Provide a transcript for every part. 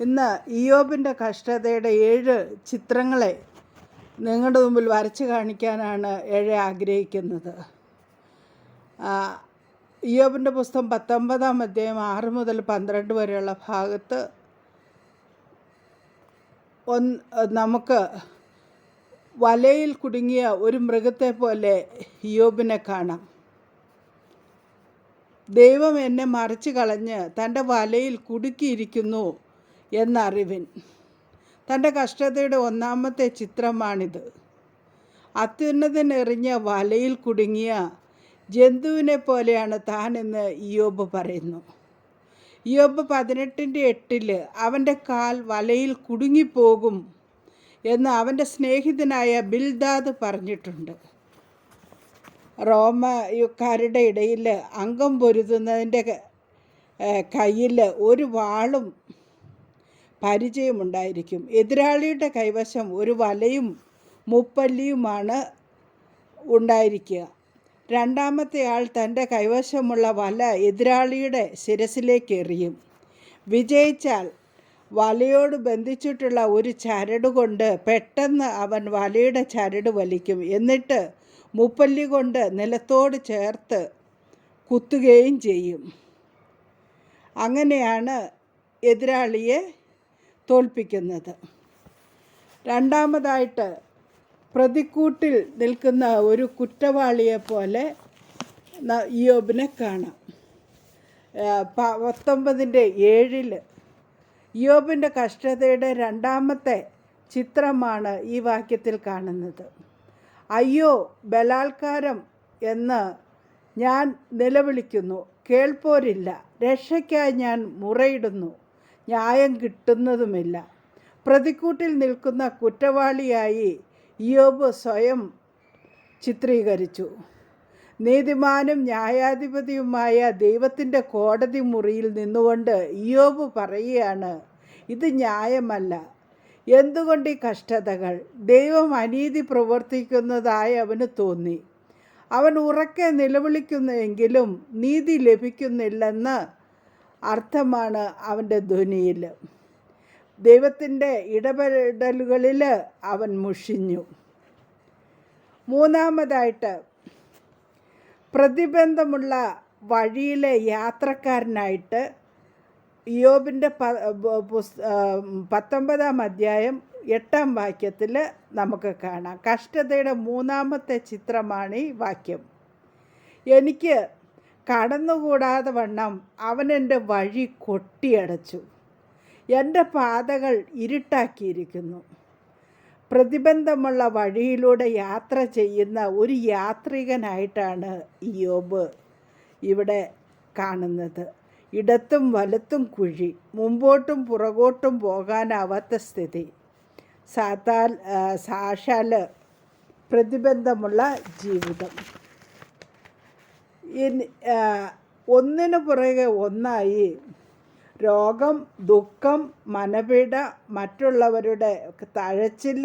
ഇന്ന് ഇയോബിന്റെ കഷ്ടതയുടെ ഏഴ് ചിത്രങ്ങളെ നിങ്ങളുടെ മുമ്പിൽ വരച്ച് കാണിക്കാനാണ് ഏഴ് ആഗ്രഹിക്കുന്നത്. ഇയോബിന്റെ പുസ്തകം പത്തൊമ്പതാം അധ്യായം ആറ് മുതൽ പന്ത്രണ്ട് വരെയുള്ള ഭാഗത്ത് ഒന്ന് നമുക്ക് വലയിൽ കുടുങ്ങിയ ഒരു മൃഗത്തെ പോലെ യോബിനെ കാണാം. ദൈവം എന്നെ മറിച്ച് കളഞ്ഞ് തന്റെ വലയിൽ കുടുക്കിയിരിക്കുന്നു. എന്നറിവിൻ. തന്റെ കഷ്ടതയുടെ ഒന്നാമത്തെ ചിത്രമാണിത്. അത്യുന്നതനെറിഞ്ഞ വലയിൽ കുടുങ്ങിയ ജന്തുവിനെ പോലെയാണ് താൻ എന്ന് ഇയോബ് പറയുന്നു. ഇയോബ് പതിനെട്ടിന്റെ എട്ടിൽ അവന്റെ കാൽ വലയിൽ കുടുങ്ങിപ്പോകും എന്ന് അവന്റെ സ്നേഹിതനായ ബിൽദാദ് പറഞ്ഞിട്ടുണ്ട്. റോമക്കാരുടെ ഇടയിൽ അംഗം പൊരുതുന്നതിന്റെ കയ്യിൽ ഒരു വാളും പരിചയമുണ്ടായിരിക്കും. എതിരാളിയുടെ കൈവശം ഒരു വലയും മുപ്പല്ലിയുമാണ് ഉണ്ടായിരിക്കുക. രണ്ടാമത്തെ ആൾ തന്റെ കൈവശമുള്ള വല എതിരാളിയുടെ ശിരസിലേക്ക് എറിയും. വിജയിച്ചാൽ വലയോട് ബന്ധിച്ചിട്ടുള്ള ഒരു ചരട് കൊണ്ട് പെട്ടെന്ന് അവൻ വലയുടെ ചരട് വലിക്കും. എന്നിട്ട് മുപ്പല്ലി കൊണ്ട് നിലത്തോട് ചേർത്ത് കുത്തുകയും ചെയ്യും. അങ്ങനെയാണ് എതിരാളിയെ തോൽപ്പിക്കുന്നത്. രണ്ടാമതായിട്ട് പ്രതിക്കൂട്ടിൽ നിൽക്കുന്ന ഒരു കുറ്റവാളിയെ പോലെ ഇയോബിനെ കാണാം. പത്തൊമ്പതിന്റെ ഏഴിൽ യോബിന്റെ കഷ്ടതയുടെ രണ്ടാമത്തെ ചിത്രമാണ് ഈ വാക്യത്തിൽ കാണുന്നത്. അയ്യോ ബലാത്കാരം എന്ന് ഞാൻ നിലവിളിക്കുന്നു. കേൾപ്പോരില്ല. രക്ഷയ്ക്കായി ഞാൻ മുറയിടുന്നു. ന്യായം കിട്ടുന്നതുമില്ല. പ്രതിക്കൂട്ടിൽ നിൽക്കുന്ന കുറ്റവാളിയായി യോബ് സ്വയം ചിത്രീകരിച്ചു. നീതിമാനും ന്യായാധിപതിയുമായ ദൈവത്തിന്റെ കോടതി മുറിയിൽ നിന്നുകൊണ്ട് ഇയോബ് പറയുകയാണ് ഇത് ന്യായമല്ല. എന്തുകൊണ്ട് ഈ കഷ്ടതകൾ? ദൈവം അനീതി പ്രവർത്തിക്കുന്നതായി അവന് തോന്നി. അവൻ ഉറക്കെ നിലവിളിക്കുന്നുവെങ്കിലും നീതി ലഭിക്കുന്നില്ലെന്ന് അർത്ഥമാണ് അവന്റെ ധ്വനിയിൽ. ദൈവത്തിന്റെ ഇടപെടലുകളിൽ അവൻ മുഷിഞ്ഞു. മൂന്നാമതായിട്ട് പ്രതിബന്ധമുള്ള വഴിയിലെ യാത്രക്കാരനായിട്ട് യോബിന്റെ പത്തൊമ്പതാം അധ്യായം എട്ടാം വാക്യത്തിൽ നമുക്ക് കാണാം. കഷ്ടതയുടെ മൂന്നാമത്തെ ചിത്രമാണ് ഈ വാക്യം. എനിക്ക് കടന്നുകൂടാതെ വണ്ണം അവൻ എന്റെ വഴി കൊട്ടിയടച്ചു. എന്റെ പാതകൾ ഇരുട്ടാക്കിയിരിക്കുന്നു. പ്രതിബന്ധമുള്ള വഴിയിലൂടെ യാത്ര ചെയ്യുന്ന ഒരു യാത്രികനായിട്ടാണ് യോബ് ഇവിടെ കാണുന്നത്. ഇടത്തും വലത്തും കുഴി മുമ്പോട്ടും പുറകോട്ടും പോകാനാവാത്ത സ്ഥിതി. സാത്താൽ സാക്ഷാൽ പ്രതിബന്ധമുള്ള ജീവിതം. ഒന്നിനു പുറകെ ഒന്നായി രോഗം ദുഃഖം മനപീഡ മറ്റുള്ളവരുടെ തഴച്ചിൽ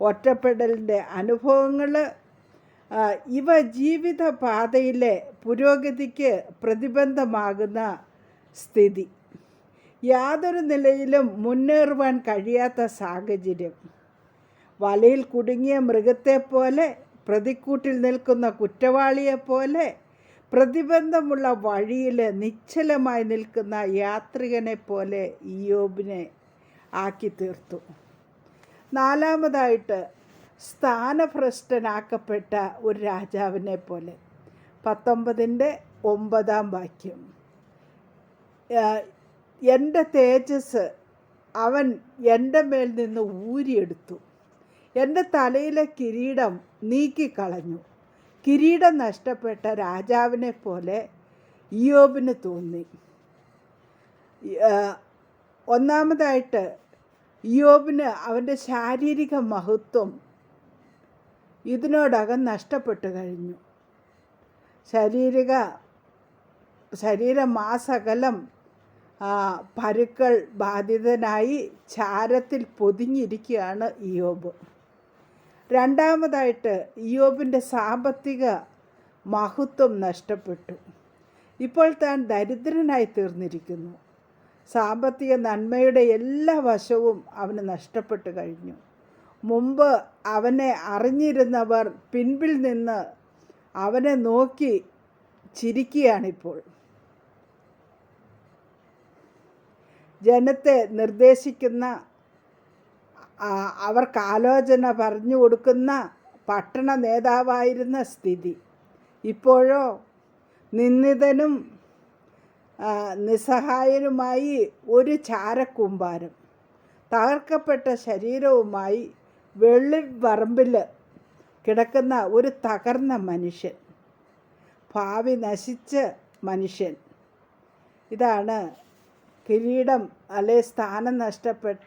ഒറ്റപ്പെടലിന്റെ അനുഭവങ്ങൾ ഇവ ജീവിത പാതയിലെ പുരോഗതിക്ക് പ്രതിബന്ധമാകുന്ന സ്ഥിതി. യാതൊരു നിലയിലും മുന്നേറുവാൻ കഴിയാത്ത സാഹചര്യം. വലയിൽ കുടുങ്ങിയ മൃഗത്തെപ്പോലെ പ്രതിക്കൂട്ടിൽ നിൽക്കുന്ന കുറ്റവാളിയെപ്പോലെ പ്രതിബന്ധമുള്ള വഴിയിൽ നിശ്ചലമായി നിൽക്കുന്ന യാത്രികനെ പോലെ ഇയോബിനെ ആക്കി തീർത്തു നാലാമതായിട്ട് സ്ഥാനഭ്രഷ്ടനാക്കപ്പെട്ട ഒരു രാജാവിനെ പോലെ. പത്തൊമ്പതിന്റെ ഒമ്പതാം വാക്യം. എന്റെ തേജസ് അവൻ എന്റെ മേൽ നിന്ന് ഊരിയെടുത്തു. എന്റെ തലയിലെ കിരീടം നീക്കിക്കളഞ്ഞു. കിരീടം നഷ്ടപ്പെട്ട രാജാവിനെ പോലെ ഇയോബിന് തോന്നി. ഒന്നാമതായിട്ട് ഇയോബിന് അവന്റെ ശാരീരിക മഹത്വം ഇതിനോടകം നഷ്ടപ്പെട്ടു കഴിഞ്ഞു. ശാരീരിക ശരീരമാസകലം പരുക്കൾ ബാധിതനായി ചാരത്തിൽ പൊതിഞ്ഞിരിക്കുകയാണ് ഇയോബ് രണ്ടാമതായിട്ട് ഇയോബിന്റെ സാമ്പത്തിക മഹത്വം നഷ്ടപ്പെട്ടു. ഇപ്പോൾ താൻ ദരിദ്രനായി തീർന്നിരിക്കുന്നു. സാമ്പത്തിക നന്മയുടെ എല്ലാ വശവും അവന് നഷ്ടപ്പെട്ടു കഴിഞ്ഞു. മുമ്പ് അവനെ അറിഞ്ഞിരുന്നവർ പിൻപിൽ നിന്ന് അവനെ നോക്കി ചിരിക്കുകയാണിപ്പോൾ. ജനത്തെ നിർദ്ദേശിക്കുന്ന അവർക്ക് ആലോചന പറഞ്ഞു കൊടുക്കുന്ന പട്ടണ നേതാവായിരുന്ന സ്ഥിതി. ഇപ്പോഴോ നിന്ദിതനും നിസ്സഹായനുമായി ഒരു ചാരക്കൂമ്പാരം. തകർക്കപ്പെട്ട ശരീരവുമായി വെള്ളി പറമ്പിൽ കിടക്കുന്ന ഒരു തകർന്ന മനുഷ്യൻ. ഭാവി നശിച്ച മനുഷ്യൻ. ഇതാണ് കിരീടം അല്ലെ സ്ഥാനം നഷ്ടപ്പെട്ട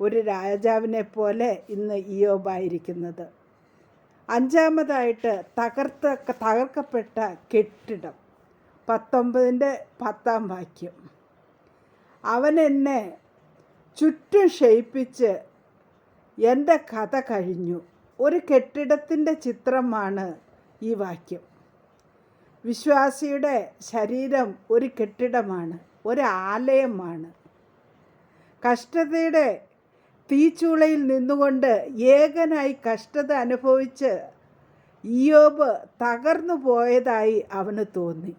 ഒരു രാജാവിനെ പോലെ ഇന്ന് ഇയോബായിരിക്കുന്നത് അഞ്ചാമതായിട്ട് തകർത്ത തകർക്കപ്പെട്ട കെട്ടിടം. പത്തൊമ്പതിന്റെ പത്താം വാക്യം. അവൻ എന്നെ ചുറ്റും ക്ഷയിപ്പിച്ച് എന്റെ കഥ കഴിഞ്ഞു. ഒരു കെട്ടിടത്തിന്റെ ചിത്രമാണ് ഈ വാക്യം. വിശ്വാസിയുടെ ശരീരം ഒരു കെട്ടിടമാണ് ഒരു ആലയമാണ്. കഷ്ടതയുടെ തീച്ചൂളയിൽ നിന്നുകൊണ്ട് ഏകനായി കഷ്ടത അനുഭവിച്ച് ഇയോബ് തകർന്നു പോയതായി അവന് തോന്നി.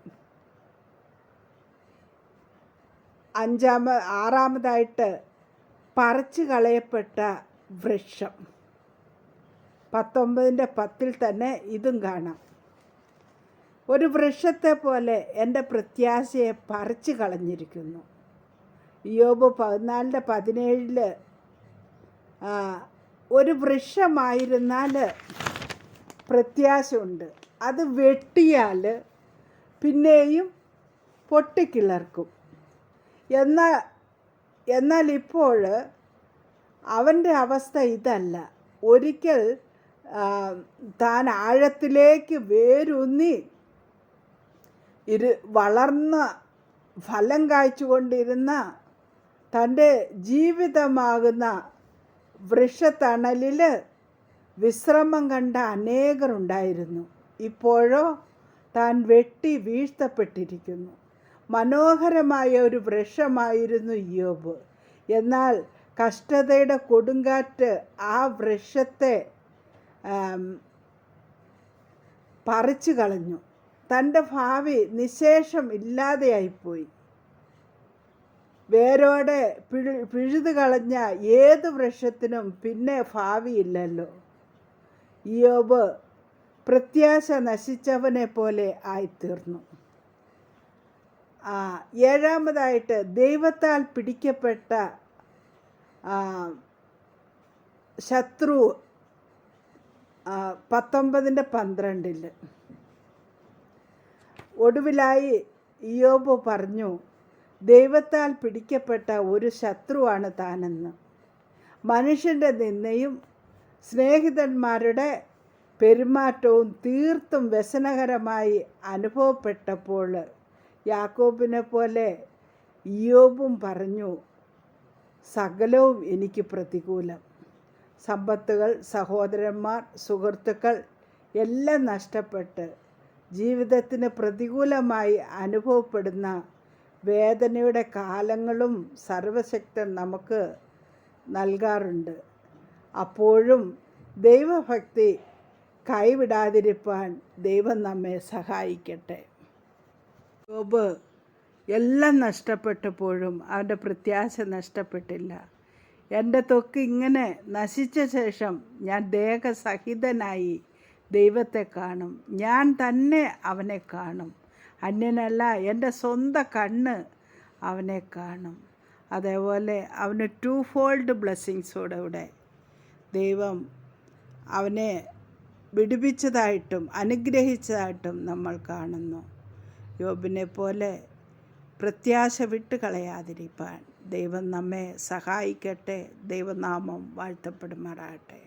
അഞ്ചാമ ആറാമതായിട്ട് പറിച്ചു കളയപ്പെട്ട വൃക്ഷം. പത്തൊമ്പതിന്റെ പത്തിൽ തന്നെ ഇതും കാണാം. ഒരു വൃക്ഷത്തെ പോലെ എന്റെ പ്രത്യാശയെ പറിച്ചു കളഞ്ഞിരിക്കുന്നു. യോബ് പതിനാലിന്റെ പതിനേഴിൽ ഒരു വൃക്ഷമായിരുന്നാൽ പ്രത്യാശയുണ്ട്. അത് വെട്ടിയാൽ പിന്നെയും പൊട്ടിക്കിളർക്കും. എന്നാൽ എന്നാൽ ഇപ്പോൾ അവന്റെ അവസ്ഥ ഇതല്ല. ഒരിക്കൽ താൻ ആഴത്തിലേക്ക് വേരൂന്നി ഇരു വളർന്ന ഫലം കായ്ച്ചുകൊണ്ടിരുന്ന തന്റെ ജീവിതമാകുന്ന വൃക്ഷത്തണലിൽ വിശ്രമം കണ്ട അനേകരുണ്ടായിരുന്നു. ഇപ്പോഴോ താൻ വെട്ടി വീഴ്ത്തപ്പെട്ടിരിക്കുന്നു. മനോഹരമായ ഒരു വൃക്ഷമായിരുന്നു യോബ് എന്നാൽ കഷ്ടതയുടെ കൊടുങ്കാറ്റ് ആ വൃക്ഷത്തെ പറിച്ചു കളഞ്ഞു തന്റെ ഭാവി നിശേഷം ഇല്ലാതെയായിപ്പോയി. വേരോടെ പിഴു പിഴുതു കളഞ്ഞ ഏത് വൃക്ഷത്തിനും പിന്നെ ഭാവിയില്ലല്ലോ. യോബ് പ്രത്യാശ നശിച്ചവനെ പോലെ ആയിത്തീർന്നു. ഏഴാമതായിട്ട് ദൈവത്താൽ പിടിക്കപ്പെട്ട ശത്രു പത്തൊമ്പതിന്റെ പന്ത്രണ്ടിൽ ഒടുവിലായി ഇയോബ് പറഞ്ഞു ദൈവത്താൽ പിടിക്കപ്പെട്ട ഒരു ശത്രുവാണ് താനെന്ന്. മനുഷ്യന്റെ നിന്നയും സ്നേഹിതന്മാരുടെ പെരുമാറ്റവും തീർത്തും വ്യസനകരമായി അനുഭവപ്പെട്ടപ്പോൾ യാക്കോബിനെ പോലെ ഇയോബും പറഞ്ഞു സകലവും എനിക്ക് പ്രതികൂലം. സമ്പത്തുകൾ സഹോദരന്മാർ സുഹൃത്തുക്കൾ എല്ലാം നഷ്ടപ്പെട്ട് ജീവിതത്തിന് പ്രതികൂലമായി അനുഭവപ്പെടുന്ന വേദനയുടെ കാലങ്ങളും സർവശക്തൻ നമുക്ക് നൽകാറുണ്ട്. അപ്പോഴും ദൈവഭക്തി കൈവിടാതിരിപ്പാൻ ദൈവം നമ്മെ സഹായിക്കട്ടെ. ജോബ് എല്ലാം നഷ്ടപ്പെട്ടപ്പോഴും അവന്റെ പ്രത്യാശ നഷ്ടപ്പെട്ടില്ല. എന്റെ തൊക്ക് ഇങ്ങനെ നശിച്ച ശേഷം ഞാൻ ദേഹസഹിതനായി ദൈവത്തെ കാണും. ഞാൻ തന്നെ അവനെ കാണും. അന്യനല്ല എന്റെ സ്വന്തം കണ്ണ് അവനെ കാണും. അതേപോലെ അവന് ടു ഫോൾഡ് ബ്ലെസ്സിങ്സോടെ ഇവിടെ. ദൈവം അവനെ വിടുവിച്ചതായിട്ടും അനുഗ്രഹിച്ചതായിട്ടും നമ്മൾ കാണുന്നു. യോബിനെ പോലെ പ്രത്യാശ വിട്ട് കളയാതിരിപ്പാൻ ദൈവം നമ്മെ സഹായിക്കട്ടെ. ദൈവനാമം വാഴ്ത്തപ്പെടുമാറാകട്ടെ.